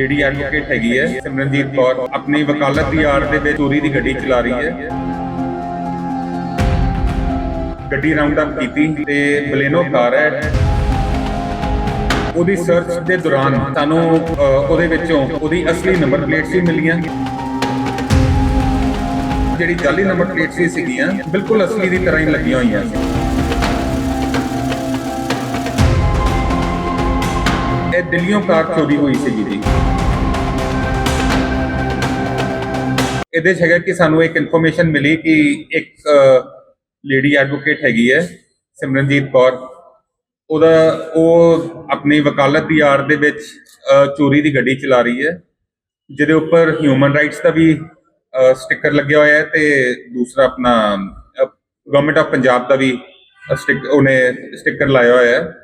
Lady advocate ਹੈਗੀ ਹੈ, ਸਿਮਰਨਜੀਤ ਕੌਰ, ਆਪਣੀ ਵਕਾਲਤ ਦੀ ਆੜ ਦੇ ਵਿੱਚ ਚੋਰੀ ਦੀ ਗੱਡੀ ਚਲਾ ਰਹੀ ਹੈ। ਗੱਡੀ ਰਾਉਂਡ ਅਪ ਕੀਤੀ ਤੇ ਬਲੇਨੋ ਕਾਰ ਹੈ। ਉਹਦੀ ਸਰਚ ਦੇ ਦੌਰਾਨ ਸਾਨੂੰ ਉਹਦੇ ਵਿੱਚੋਂ ਉਹਦੀ ਅਸਲੀ ਨੰਬਰ ਪਲੇਟਸ ਵੀ ਮਿਲੀਆਂ। ਜਿਹੜੀ ਜਾਲੀ ਨੰਬਰ ਪਲੇਟਸ ਸੀ ਸੀਗੀਆਂ, ਬਿਲਕੁਲ ਅਸਲੀ ਦੀ ਤਰ੍ਹਾਂ ਹੀ ਲੱਗੀਆਂ ਹੋਈਆਂ ਸੀ। ਇਹ ਦਿੱਲੀੋਂ ਕਾਰ ਚੋਰੀ ਹੋਈ ਸੀਗੀ ਜੀ। ਇਹਦੇ 'ਚ ਹੈਗਾ ਕਿ ਸਾਨੂੰ ਇੱਕ ਇਨਫੋਰਮੇਸ਼ਨ ਮਿਲੀ ਕਿ ਇੱਕ ਲੇਡੀ ਐਡਵੋਕੇਟ ਹੈਗੀ ਹੈ, ਸਿਮਰਨਜੀਤ ਕੌਰ। ਉਹਦਾ, ਉਹ ਆਪਣੀ ਵਕਾਲਤ ਦੀ ਆੜ ਦੇ ਵਿੱਚ ਚੋਰੀ ਦੀ ਗੱਡੀ ਚਲਾ ਰਹੀ ਹੈ। ਜਿਹਦੇ ਉੱਪਰ ਹਿਊਮਨ ਰਾਈਟਸ ਦਾ ਵੀ ਸਟicker ਲੱਗਿਆ ਹੋਇਆ ਹੈ ਤੇ ਦੂਸਰਾ ਆਪਣਾ ਗਵਰਨਮੈਂਟ ਆਫ ਪੰਜਾਬ ਦਾ ਵੀ ਸਟick ਉਹਨੇ ਸਟicker ਲਾਇਆ ਹੋਇਆ ਹੈ।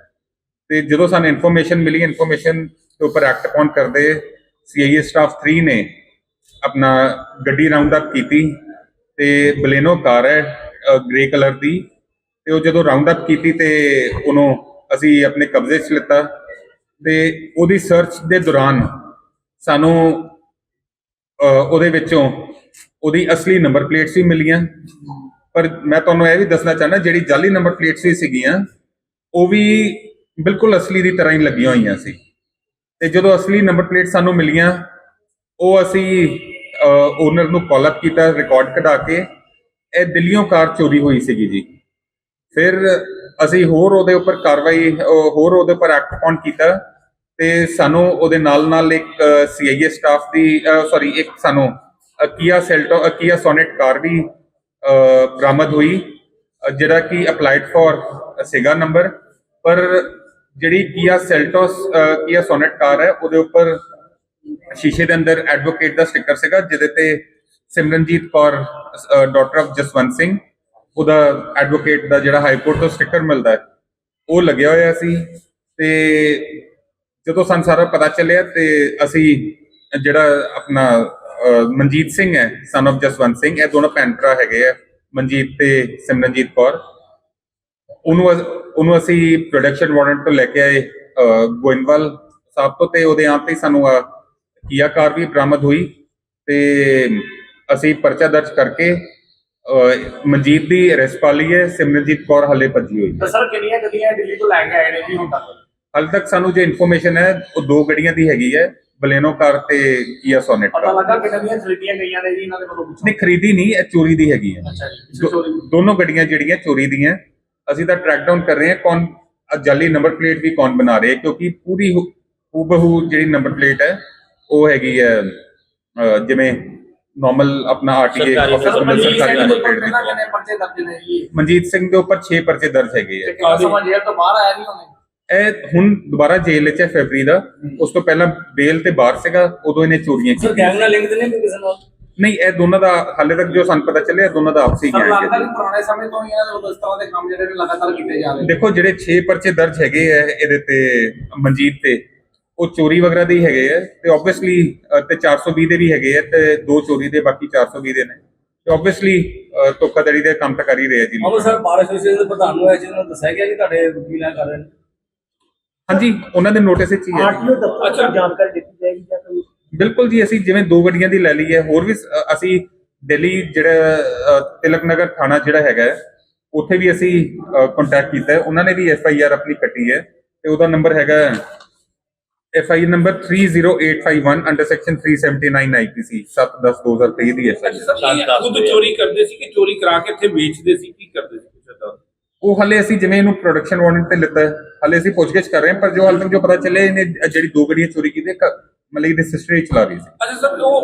ਤੇ ਜਦੋਂ ਸਾਨੂੰ ਇਨਫੋਰਮੇਸ਼ਨ ਮਿਲੀ ਇਨਫੋਰਮੇਸ਼ਨ ਦੇ ਉੱਪਰ ਐਕਟ ਅਪਨ ਕਰਦੇ ਸੀਆਈਏ ਸਟਾਫ 3 ਨੇ ਆਪਣਾ ਗੱਡੀ ਰਾਉਂਡ ਅਪ ਕੀਤੀ ਤੇ ਬਲੇਨੋ ਕਾਰ ਹੈ ਗ੍ਰੇ ਕਲਰ ਦੀ ਤੇ ਉਹ ਜਦੋਂ ਰਾਉਂਡ ਅਪ ਕੀਤੀ ਤੇ ਉਹਨੂੰ ਅਸੀਂ ਆਪਣੇ ਕਬਜ਼ੇ 'ਚ ਲਿੱਤਾ ਤੇ ਉਹਦੀ ਸਰਚ ਦੇ ਦੌਰਾਨ ਸਾਨੂੰ ਉਹਦੇ ਵਿੱਚੋਂ ਉਹਦੀ ਅਸਲੀ ਨੰਬਰ ਪਲੇਟਸ ਵੀ ਮਿਲੀਆਂ। ਪਰ ਮੈਂ ਤੁਹਾਨੂੰ ਇਹ ਵੀ ਦੱਸਣਾ ਚਾਹੁੰਦਾ, ਜਿਹੜੀ ਜਾਲੀ ਨੰਬਰ ਪਲੇਟਸ ਵੀ ਸੀਗੀਆਂ, ਉਹ ਵੀ ਬਿਲਕੁਲ ਅਸਲੀ ਦੀ ਤਰ੍ਹਾਂ ਹੀ ਲੱਗੀਆਂ ਹੋਈਆਂ ਸੀ। ਤੇ ਜਦੋਂ ਅਸਲੀ ਨੰਬਰ ਪਲੇਟ ਸਾਨੂੰ ਮਿਲੀਆਂ, ਉਹ ਅਸੀਂ ਓਨਰ ਨੂੰ ਕਾਲ ਅਪ ਕੀਤਾ ਰਿਕਾਰਡ ਕਢਾ ਕੇ, ਇਹ ਦਿੱਲੀੋਂ ਕਾਰ ਚੋਰੀ ਹੋਈ ਸੀਗੀ ਜੀ। ਫਿਰ ਅਸੀਂ ਹੋਰ ਉਹਦੇ ਉੱਪਰ ਕਾਰਵਾਈ ਹੋਰ ਉਹਦੇ ਉੱਪਰ ਐਕਟ ਅਪਨ ਕੀਤਾ ਤੇ ਸਾਨੂੰ ਉਹਦੇ ਨਾਲ ਨਾਲ ਇੱਕ ਸੀਆਈਏ ਸਟਾਫ ਦੀ ਸੌਰੀ ਇੱਕ ਸਾਨੂੰ ਅਕੀਆ ਸੈਲਟੋ ਅਕੀਆ ਸੋਨੇਟ ਕਾਰ ਵੀ ਬਰਾਮਦ ਹੋਈ ਜਿਹੜਾ ਕਿ ਅਪਲਾਈਡ ਫॉर ਸੀਗਾ ਨੰਬਰ ਪਰ ਜਿਹੜੀ ਕੀਆ ਸੈਲਟੋਸ ਕੀਆ ਸੋਨੇਟ ਕਾਰ ਹੈ, ਉਹਦੇ ਉੱਪਰ ਸ਼ੀਸ਼ੇ ਦੇ ਅੰਦਰ ਐਡਵੋਕੇਟ ਦਾ ਸਟicker ਸੀਗਾ, ਜਿਹਦੇ ਤੇ ਸਿਮਰਨਜੀਤ ਕੌਰ ਡਾਟਰ ਆਫ ਜਸਵੰਤ ਸਿੰਘ, ਉਹਦਾ ਐਡਵੋਕੇਟ ਦਾ ਜਿਹੜਾ ਹਾਈ ਕੋਰਟ ਤੋਂ ਸਟicker ਮਿਲਦਾ ਹੈ, ਉਹ ਲੱਗਿਆ ਹੋਇਆ ਸੀ, ਤੇ ਜਦੋਂ ਸਾਨੂੰ ਸਾਰਾ ਪਤਾ ਚੱਲਿਆ ਤੇ ਅਸੀਂ ਜਿਹੜਾ ਆਪਣਾ ਮਨਜੀਤ ਸਿੰਘ ਹੈ ਸਨ ਆਫ ਜਸਵੰਤ ਸਿੰਘ, ਇਹ ਦੋਨੋਂ ਭੈਣ ਭਰਾ ਹੈਗੇ ਆ, ਮਨਜੀਤ ਤੇ ਸਿਮਰਨਜੀਤ ਕੌਰ। ਉਹਨੂੰ ਅਸ- ਉਹਨੂੰ ਅਸੀਂ ਪ੍ਰੋਡਕਸ਼ਨ ਵਾਰੰਟ ਤੋਂ ਲੈ ਕੇ ਆਏ ਗੋਇੰਦਵਾਲ ਸਾਹਿਬ ਤੋਂ ਤੇ ਉਹਦੇ ਆਪ ਤੇ ਹੀ ਸਾਨੂੰ ਆਹ ਕੀਆ ਕਾਰ ਵੀ ਬਰਾਮਦ ਹੋਈ ਤੇ ਅਸੀਂ ਪਰਚਾ ਦਰਜ ਕਰਕੇ ਮਨਜੀਤ ਦੀ ਅਰੈਸਟ ਪਾ ਲਈ ਹੈ ਸਿਮਰਨਜੀਤ ਕੌਰ ਹਲੇ ਭੱਜੀ ਹੋਈ ਹੈ। ਤਾਂ ਸਰ ਕਿੰਨੀਆਂ ਗੱਡੀਆਂ ਦਿੱਲੀ ਤੋਂ ਲੈ ਕੇ ਆਏ ਨੇ ਜੀ ਹੁਣ ਤੱਕ? ਹਾਲੇ ਤੱਕ ਸਾਨੂੰ ਜੋ ਇਨਫੋਰਮੇਸ਼ਨ ਹੈ ਉਹ ਦੋ ਗੱਡੀਆਂ ਦੀ ਹੈਗੀ ਹੈ ਬਲੇਨੋ ਕਾਰ ਤੇ ਕੀਆ ਸੋਨੇਟ ਪਤਾ ਕਾਰ। ਲੱਗਾ ਕਿੰਨੀਆਂ ਦੀਆਂ ਖਰੀਦੀਆਂ ਗਈਆਂ ਨੇ ਜੀ ਇਹਨਾਂ ਦੇ ਵੱਲੋਂ ਪੁੱਛੋ। ਨਹੀਂ ਖਰੀਦੀ ਨਹੀਂ ਇਹ ਚੋਰੀ ਦੀ ਹੈਗੀ ਹੈ। ਅੱਛਾ ਜੀ ਦੋ- ਚੋਰੀ ਦੋਨੋਂ ਗੱਡੀਆਂ ਜਿਹੜੀਆਂ ਚੋਰੀ ਦੀਆਂ ਅਸੀਂ ਤਾਂ ਟਰੈਕ ਡਾਊਨ ਕਰ ਰਹੇ ਹਾਂ ਕੌਣ ਜਾਲੀ ਨੰਬਰ ਪਲੇਟ ਵੀ ਕੌਣ ਬਣਾ ਰਿਹਾ ਕਿਉਂਕਿ ਪੂਰੀ ਹੂਬਹੂ ਜਿਹੜੀ ਨੰਬਰ ਪਲੇਟ ਹੈ ਉਹ ਹੈਗੀ ਹੈ ਜਿਵੇਂ ਨਾਰਮਲ ਆਪਣਾ RTA office sir number Manjeet ਸਰਕਾਰੀ ਨੰਬਰ ਦੇ ਪਲੇਟ ਦੀ ਕਿੰਨੇ ਪਰਚੇ ਦਰਜ ਨੇ ਜੀ ਮਨਜੀਤ ਸਿੰਘ ਦੇ ਉੱਪਰ 6 ਪਰਚੇ ਦਰਜ ਹੈਗੇ ਜੇਲ੍ਹ ਤੋਂ ਬਾਹਰ ਆਇਆ ਉਹਨੇ। ਇਹ ਹੁਣ ਦੁਬਾਰਾ ਜੇਲ੍ਹ 'ਚ ਹੈ ਫੈਬਰੀ ਦਾ। ਉਸ ਤੋਂ ਪਹਿਲਾਂ ਬੇਲ ਤੇ ਬਾਹਰ ਸੀਗਾ ਉਦੋਂ ਇਹਨੇ ਚੋਰੀਆਂ ਸਰ ਕੀਤੀਆਂ। ਗੈਂਗ ਨਾਲ ਲਿੰਕ ਤੇ ਨਹੀਂ ਕੋਈ ਕਿਸੇ ਨਾਲ? ਨਹੀਂ ਇਹ ਦੋਨਾਂ ਦਾ ਹਾਲੇ ਤੱਕ ਜੋ ਸਾਨੂੰ ਪਤਾ ਚੱਲਿਆ ਦੋਨਾਂ ਦਾ ਆਪਸੀ ਸਰ ਗੈਂਗ ਲੱਗਦਾ ਹੈ। ਕਿ ਪੁਰਾਣੇ ਸਮੇਂ ਤੋਂ ਹੀ ਇਹਨਾਂ ਦੇ ਵੱਲੋਂ ਇਸ ਤਰ੍ਹਾਂ ਦੇ ਕੰਮ ਜਿਹੜੇ ਨੇ ਲਗਾਤਾਰ ਕੀਤੇ ਜਾ ਰਹੇ ਨੇ। ਦੇਖੋ ਜਿਹੜੇ 6 ਪਰਚੇ ਦਰਜ ਹੈਗੇ ਆ ਇਹਦੇ ਤੇ ਮਨਜੀਤ ਤੇ ਉਹ ਚੋਰੀ ਵਗੈਰਾ ਦੇ ਹੀ ਹੈਗੇ ਆ ਤੇ ਆਬਵੀਅਸਲੀ ਤੇ 420 ਦੇ ਵੀ ਹੈਗੇ ਆ ਤੇ ਦੋ ਚੋਰੀ ਦੇ ਬਾਕੀ 420 ਦੇ ਨੇ। ਤੇ ਆਬਵੀਅਸਲੀ ਧੋਖਾਧੜੀ ਦੇ ਕੰਮ ਤਾਂ ਕਰ ਹੀ ਰਹੇ ਆ ਜੀ ਅਮਰ ਸਰ ਬਾਰ ਐਸੋਸੀਏਸ਼ਨ ਦੇ ਪ੍ਰਧਾਨ ਨੂੰ ਇਹ ਚੀਜ਼ ਨੂੰ ਦੱਸਿਆ ਗਿਆ ਕਿ ਤੁਹਾਡੇ ਵਕੀਲਾਂ ਕਰ ਰਹੇ ਨੇ। ਹਾਂਜੀ ਉਹਨਾਂ ਦੇ ਨੋਟਿਸ ਵਿੱਚ ਹੀ ਹੈ ਆਰਟੀਓ ਦਫ਼ਤਰ ਅੱਛਾ। ਤੋਂ ਜਾਣਕਾਰੀ ਦਿੱਤੀ ਜਾਏਗੀ ਜਾਂ ਕੋਈ ਬਿਲਕੁਲ ਜੀ ਅਸੀਂ ਜਿਵੇਂ ਦੋ ਗੱਡੀਆਂ ਦੀ ਲੈ ਲਈ ਹੈ ਹੋਰ ਵੀ ਅ, ਅਸੀਂ ਦਿੱਲੀ ਜਿਹੜਾ ਅ, ਤਿਲਕ ਨਗਰ ਥਾਣਾ ਜਿਹੜਾ ਹੈਗਾ ਹੈ, ਉੱਥੇ ਵੀ ਅਸੀਂ ਕੰਟੈਕਟ ਕੀਤਾ ਹੈ। ਉਹਨਾਂ ਨੇ ਵੀ ਐਫ ਆਈ ਆਰ ਆਪਣੀ ਕੱਟੀ ਹੈ ਤੇ ਉਹਦਾ ਨੰਬਰ ਹੈਗਾ F I number 30851 under section 379 IPC 7/10/2023 ਦੀ ਐਫ ਆਈ ਸਰ ਇਹ ਖੁਦ ਚੋਰੀ ਕਰਦੇ ਸੀ ਕਿ ਚੋਰੀ ਕਰਾ ਕੇ ਇੱਥੇ ਵੇਚਦੇ ਸੀ? ਕੀ ਕਰਦੇ ਸੀ ਕੁਛ ਏਦਾਂ? ਉਹ ਹਲੇ ਅਸੀਂ ਜਿਵੇਂ ਇਹਨੂੰ ਪ੍ਰੋਡਕਸ਼ਨ ਵਾਰੰਟ ਤੇ ਲਿੱਤਾ ਹੈ ਹਲੇ ਅਸੀਂ ਪੁੱਛਗਿੱਛ ਕਰ ਰਹੇ ਹਾਂ ਪਰ ਜੋ ਹਾਲ ਤੱਕ ਜੋ ਪਤਾ ਚੱਲਿਆ ਇਹਨੇ ਜਿਹੜੀ ਦੋ ਗੱਡੀਆਂ ਚੋਰੀ ਕੀਤੀਆਂ ਕ- ਇਹਦੇ ਸਿਸਟਰ ਹੀ ਚਲਾ ਰਹੀ ਸੀ। ਅੱਛਾ ਸਰ ਉਹ